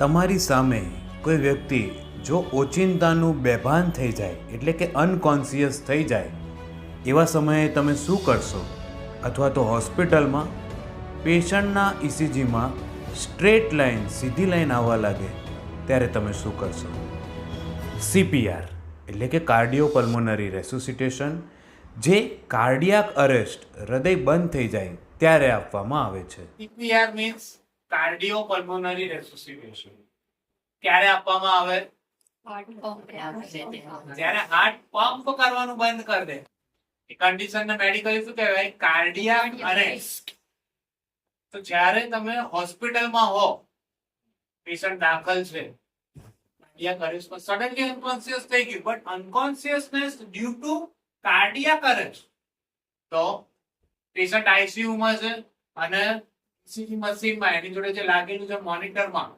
તમારી સામે કોઈ વ્યક્તિ જો ઓચિંતાનું બેભાન થઈ જાય, એટલે કે અનકોન્શિયસ થઈ જાય, એવા સમયે તમે શું કરશો? અથવા તો હોસ્પિટલમાં, પેશન્ટના ઇસીજીમાં સ્ટ્રેટ લાઈન, સીધી લાઈન આવવા લાગે, ત્યારે તમે શું કરશો? સીપીઆર, એટલે કે કાર્ડિયો પલ્મોનરી રેસોસિટેશન, જે કાર્ડિયાક અરેસ્ટ, હૃદય બંધ થઈ જાય, ત્યારે આપવામાં આવે છે. CPR means પલ્મોનરી resuscitation ક્યારે આપવામાં આવે? જ્યારે હાર્ટ પંપ કરવાનું બંધ કરી દે. એ કન્ડિશન ને મેડિકલી શું કહેવાય? કાર્ડિયાક અરેસ્ટ તો જ્યારે તમે હોસ્પિટલમાં હો પેશન્ટ દાખલ છે કાર્ડિયાક અરેસ્ટમાં સડનલી અનકોન્શિયસ થઈ ગયું. But unconsciousness due to cardiac arrest તો પેશન્ટ આઈસીયુમાં છે અને મશીનમાં એની જોડે જે લાગેલું છે મોનિટરમાં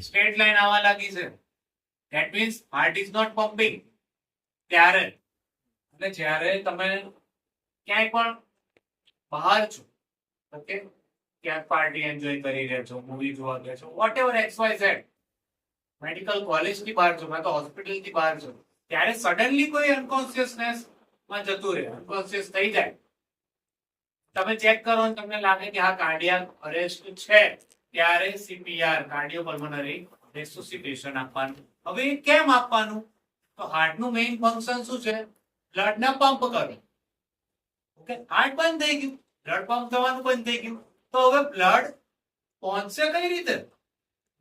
સ્ટ્રેટ લાઈન આવવા લાગી છે. That means heart is not pumping ત્યારે. અને જ્યારે તમે ક્યાંય પણ બહાર છો ઓકે? ક્યાંક પાર્ટી એન્જોય કરી રહ્યા છો મૂવી જોવા ગયા છો whatever X Y Z medical કોલેજથી બહાર છો કાં તો હોસ્પિટલથી બહાર છો. ત્યારે સડનલી કોઈ અનકોન્શિયસનેસમાં જતું રહે અનકોન્શિયસ થઈ જાય. તમે ચેક કરો ને તમને લાગે કે આ કાર્ડિયાક અરેસ્ટ છે, ત્યારે સીપીઆર કાર્ડિયોપલ્મોનરી રેસુસિટેશન આપવાનું. હવે કેમ આપવાનું? તો હાર્ટનું મેઇન ફંક્શન શું છે? બ્લડ ને પંપ કરવું. ઓકે હાર્ટ બંધ થઈ ગયું. બ્લડ પંપ થવાનું બંધ થઈ ગયું. તો હવે બ્લડ પહોંચશે કઈ રીતે?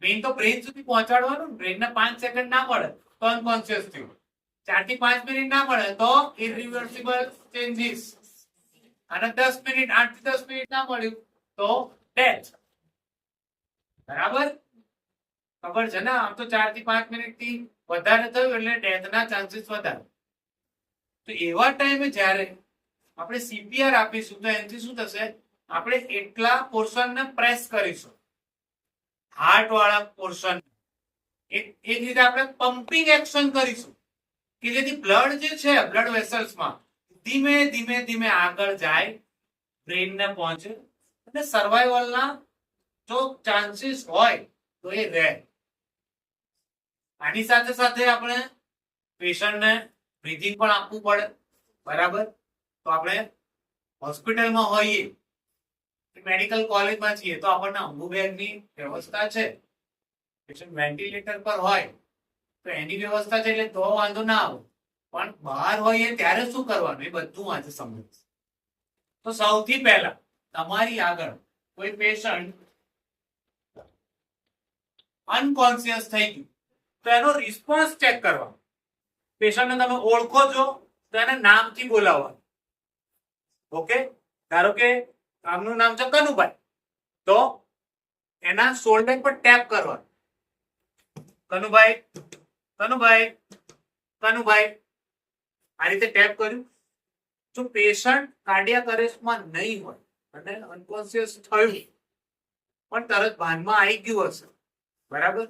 મેઇન તો બ્રેન સુધી પહોંચાડવાનું. બ્રેન ને પાંચ સેકન્ડ ના મળે. તો અનકોન્શિયસ થયું. ચારથી પાંચ મિનિટ ના મળે. તો ઇરિવર્સિબલ ચેન્જીસ અને દસ મિનિટ આઠ દસ મિનિટ ના મળ્યું, તો ડેથ બરાબર? ખબર છે ને? આમ તો ચારથી પાંચ મિનિટથી વધારે થયું એટલે ડેથ ના ચાન્સીસ વધારે. તો એવા ટાઈમે જ્યારે આપણે સીપીઆર આપીશું, તો એનાથી શું થશે? આપણે એટલા પોર્શન ને પ્રેસ કરીશું. હાર્ટ વાળા પોર્શન એક રીતે આપણે પમ્પિંગ એક્શન કરીશું. કે જેથી બ્લડ જે છે બ્લડ વેસલ્સમાં ધીમે ધીમે ધીમે આગળ જાય બ્રેન ને પહોંચે. અને સર્વાઈવલના જો ચાન્સીસ હોય, તો એ રહે. આની સાથે સાથે આપણે પેશન્ટને બ્રિથિંગ પણ આપવું પડે. બરાબર? તો આપણે હોસ્પિટલમાં હોઈએ મેડિકલ કોલેજમાં છીએ, તો આપણને અંબુબેગની વ્યવસ્થા છે. પેશન્ટ વેન્ટિલેટર પર હોય, તો એની વ્યવસ્થા છે એટલે તો વાંધો ના આવે. પણ બહાર હોઈએ ત્યારે શું કરવાનું? એ બધું આજે સમજ તો સૌથી પહેલા તમારી આગળ કોઈ પેશન્ટ અનકોન્શિયસ થઈ ગયું, તો એનો રિસ્પોન્સ ચેક કરવાનો. પેશન્ટને તમે ઓળખો છો, તો એને નામથી બોલાવવાનું. ઓકે ધારો કે આમનું નામ છે કનુભાઈ. તો એના શોલ્ડર પર ટેપ કરવાનું. કનુભાઈ કનુભાઈ કનુભાઈ આ રીતે ટેપ કર્યું. જો પેશન્ટ કાર્ડિયાક અરેસ્ટમાં નહીં હોય, અને અનકોન્શિયસ થયું, પણ તરત ભાનમાં આવી ગયું હશે. બરાબર?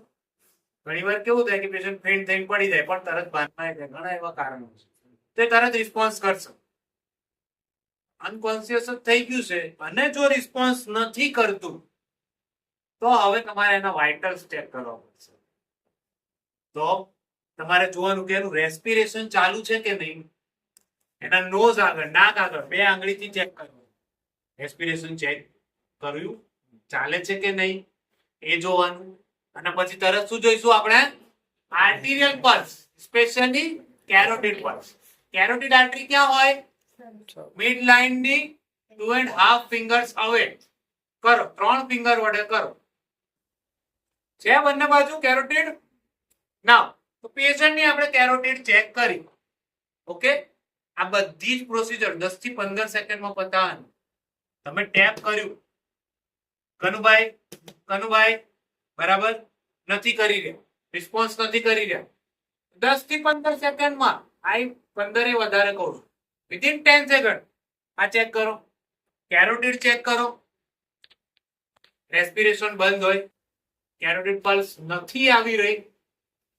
ઘણીવાર કેવું થાય કે પેશન્ટ ફેન્ટ થઈને પડી જાય, પણ તરત ભાનમાં આવી જાય. ઘણા એવા કારણો છે. તે તરત રિસ્પોન્સ કરશે. અનકોન્શિયસ જ થઈ ગયું છે, અને જો રિસ્પોન્સ નથી કરતું, તો હવે તમારે એના વાઇટલ્સ ચેક કરવા પડશે. તો તમારે જોવાનું કે એનું રેસ્પિરેશન ચાલુ છે કે નહીં? એના નોઝ આગળ, નાક આગળ, બે આંગળીથી ચેક કરવાનું. રેસ્પિરેશન ચેક કર્યું. ચાલે છે કે નહીં? એ જોવાનું. અને પછી તરત શું જોઈશું આપણે? Arterial pulse specially carotid pulse carotid artery ક્યાં હોય? મિડ લાઇનની two and half fingers away કરો, ત્રણ ફિંગર વડે કરો. છે બંને બાજુ કેરોટિડ ના તો પેશન્ટની આપણે કેરોટીડ ચેક કરી. ઓકે આ બધી જ પ્રોસિજર 10 થી 15 સેકન્ડમાં પતાવવાની. તમે ટેપ કર્યું. કનુભાઈ કનુભાઈ, બરાબર? નથી કરી રહ્યા. રિસ્પોન્સ નથી કરી રહ્યા. 10 થી 15 સેકન્ડમાં આઈ 15 એ વધારે કહું છું. વિધિન 10 સેકન્ડ આ ચેક કરો. કેરોટીડ ચેક કરો. રેસ્પિરેશન બંધ હોય. કેરોટીડ પલ્સ નથી આવી રહી.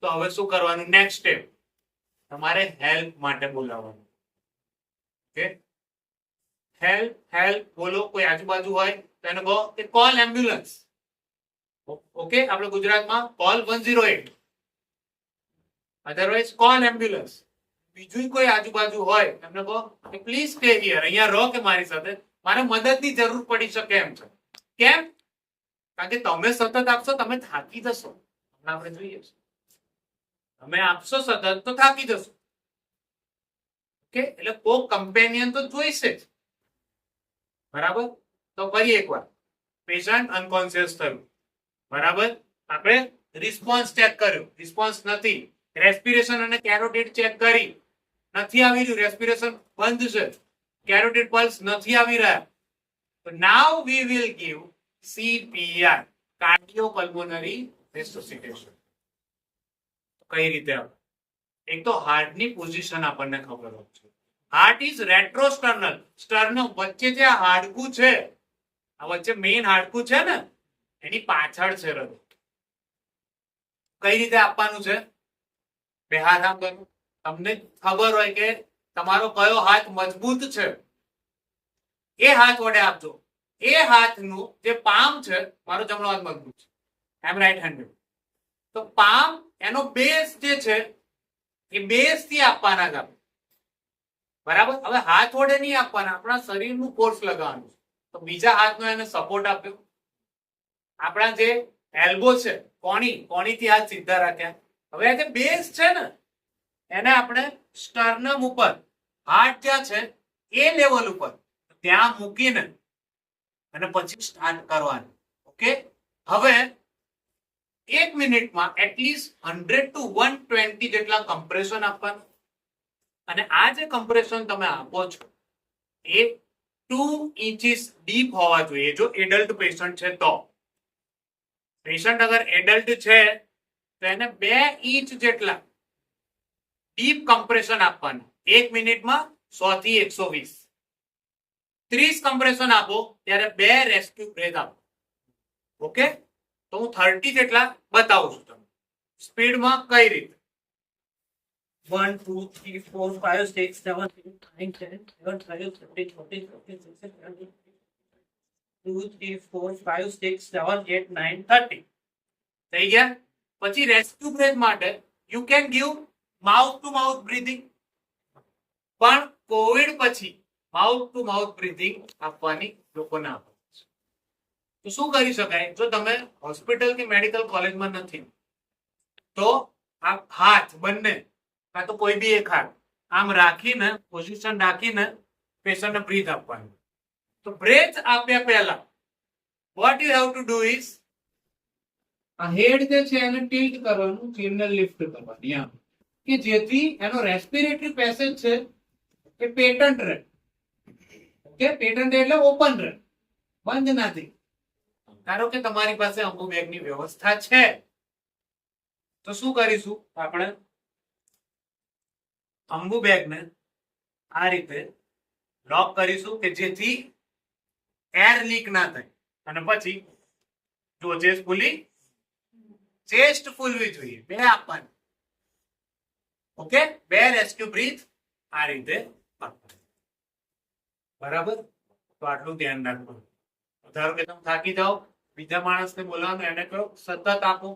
તો હવે શું કરવાનું? નેક્સ્ટ સ્ટેપ તમારે હેલ્પ માટે બોલાવવાનું. ઓકે હેલ્પ હેલ્પ બોલો. કોઈ આજુબાજુ હોય તો એને કહો કે કોલ એમ્બ્યુલન્સ ઓકે આપણે ગુજરાતમાં call one zero eight otherwise call ambulance બીજું કોઈ આજુબાજુ હોય, એમને કહો કે પ્લીઝ સ્ટે હિયર અહીંયા રહો કે મારી સાથે. મારે મદદની જરૂર પડી શકે એમ છે. કેમ? કારણ કે તમે સતત આપશો, તમે થાકી જશો. હમણાં આપણે જોઈએ છે તમે આપશો સતત તો થાકી જશો. ઓકે? એટલે કો કમ્પેનિયન તો જોઈશે જ. બરાબર? તો ફરી એકવાર. પેશન્ટ અનકોન્શિયસ થયું. બરાબર? આપણે રિસ્પોન્સ ચેક કર્યો. રિસ્પોન્સ નથી. રેસ્પિરેશન અને કેરોટિડ ચેક કરી. નથી આવી રહ્યું. રેસ્પિરેશન બંધ છે. કેરોટિડ પલ્સ નથી આવી રહ્યા. તો now we will give CPR cardio pulmonary resuscitation કઈ રીતે એક તો હાર્ટની પોઝિશન આપણને ખબર હોય છે. હાર્ટ ઇઝ રેટ્રોસ્ટર્નલ સ્ટર્નલ વચ્ચે જે હાડકું છે, આ વચ્ચે મેઇન હાડકું છે ને, એની પાછળ છે હૃદય કઈ રીતે આપવાનું છે? બે હાથ આમ તમને ખબર હોય કે તમારો કયો હાથ મજબૂત છે? એ હાથ વડે આપજો. એ હાથનું જે પામ છે, મારો જમણો હાથ મજબૂત છે. એમ રાઈટ હેન્ડેડ તો પામ એનો બેઝ જે છે, એ બેઝથી આપવાના છે બરાબર? હવે હાથ વડે નહીં આપવાના, આપણા શરીરનું ફોર્સ લગાવવાનું તો બીજા હાથનો એને સપોર્ટ આપ્યો. આપણા જે એલ્બો છે, કોણી, કોણીથી હાથ સીધા રાખ્યા. હવે જે બેઝ છે ને, એને આપણે સ્ટર્નમ ઉપર હાર્ટ જ્યાં છે, એ લેવલ ઉપર, ત્યાં મૂકીને, અને પછી સ્ટાર્ટ કરવાનું. ઓકે હવે એક મિનિટમાં at least hundred to one twenty જેટલા કમ્પ્રેશન આપવાનું. અને આ જે કમ્પ્રેશન તમે આપો છો, એ ટુ ઇંચીસ ડીપ હોવા જોઈએ. જો એડલ્ટ પેશન્ટ છે તો. પેશન્ટ અગર એડલ્ટ છે, તો એને બે ઇંચ જેટલા ડીપ કમ્પ્રેશન આપવાનું. એક મિનિટમાં સો થી એકસો વીસ. ત્રીસ કમ્પ્રેશન આપો, ત્યારે બે રેસ્ક્યુ બ્રેથ આપો. ઓકે તો હું થર્ટી જેટલા બતાવું છું તમને સ્પીડમાં કઈ રીતે three, four, five, six, seven, eight, nine, ten, eleven, twelve, thirteen, fourteen, fifteen, sixteen, seventeen, two, three, four, five, six, seven, eight, nine, thirty થઈ ગયા પછી રેસ્ક્યુ બ્રેથ માટે you can give mouth to mouth breathing પણ Covid પછી mouth to mouth breathing આપવાની લોકોને આપે તો શું કરી શકાય? જો તમે હોસ્પિટલ કે મેડિકલ કોલેજમાં નથી, તો આ હાથ બંને કાં તો કોઈ બી એક હાથ, આમ રાખીને પોઝિશન રાખીને પેશન્ટને બ્રીથ આપવાનું. તો બ્રેથ આપ્યા પહેલા. What you have to do is આ હેડ જે છે એને ટિલ્ટ કરવાનું ચિહ્ન લિફ્ટ કરવાની આમ કે જેથી એનો રેસ્પિરેટરી પેસેજ છે, એ પેટન્ટ રહે. કે પેટન્ટ એટલે ઓપન રહે. બંધ નથી ધારો કે તમારી પાસે અંબુ બેગની વ્યવસ્થા છે, તો શું કરીશું? આપણે અંબુ બેગને આ રીતે લોક કરીશું કે જેથી એર લીક ના થાય. અને પછી જો ચેસ્ટ ફૂલી, ચેસ્ટ ફૂલવી જોઈએ, બે આપવાની. ઓકે? બે રેસ્ક્યુ બ્રીથ આ રીતે બરાબર? તો આટલું ધ્યાન રાખવાનું. ધારો કે તમે થાકી જાઓ બીજા માણસને બોલાવવાનું એને કહો, સતત આપો.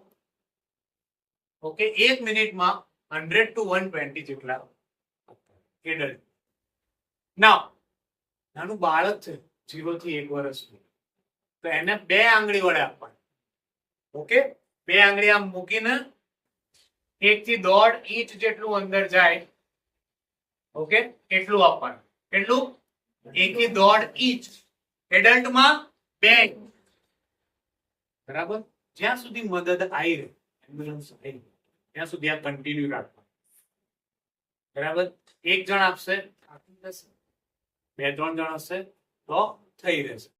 ઓકે, એક મિનિટમાં હંડ્રેડ ટુ વન ટ્વેન્ટી જેટલા એડલ્ટ ના નાનું બાળક છે જીરો થી એક વર્ષનું તો એને બે આંગળી વડે આપવાનું. ઓકે, બે આંગળી આમ મૂકીને એક થી દોઢ ઇંચ જેટલું અંદર જાય. ઓકે, એટલું આપવાનું. કેટલું? એક થી દોઢ ઇંચ. એડલ્ટમાં બે ઇંચ. બરાબર? જ્યાં સુધી મદદ આવી રહે એમ્બ્યુલન્સ આવી ત્યાં સુધી આ કન્ટિન્યુ રાખવા બરાબર? એક જણ આપશે, બે, ત્રણ જણ હશે તો થઈ રહેશે.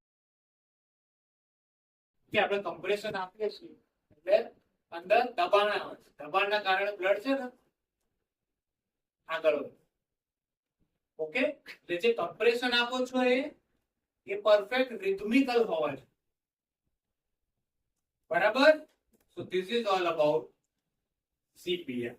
આપણે કમ્પ્રેશન આપીએ છીએ, એટલે અંદર દબાણ આવે છે. દબાણના કારણે બ્લડ છે ને? આગળ ઓકે એટલે જે કમ્પ્રેશન આપો છો એ એ પરફેક્ટ રિધમિકલ હોવા જોઈએ. બરાબર? So this is all about CPR